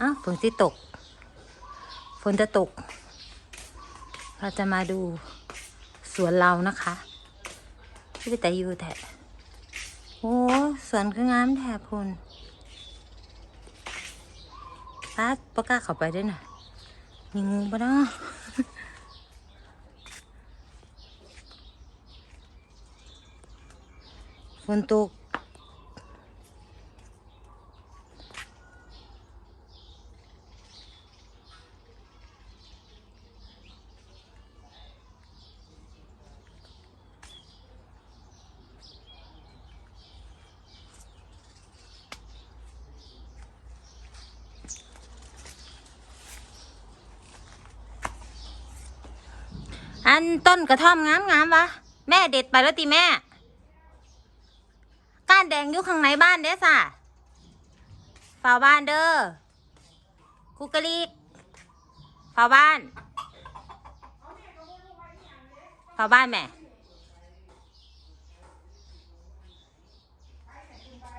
อ้าวฝนสิตก ฝนจะตก เราจะมาดูสวนเรานะคะที่แต่อยู่แถะโอ้สวนคืองามแถบคุณป้าปกล้าเข้าไปด้วยนะมีงูปะเนาะฝนตก อันต้นกระท่อมงามงามวะแม่เด็ดไปแล้วตีแม่ ก้านแดงอยู่ข้างในบ้านเด้อสะเฝ้าบ้านเด้อคุกกะลิกเฝ้าบ้านเฝ้าบ้านแม่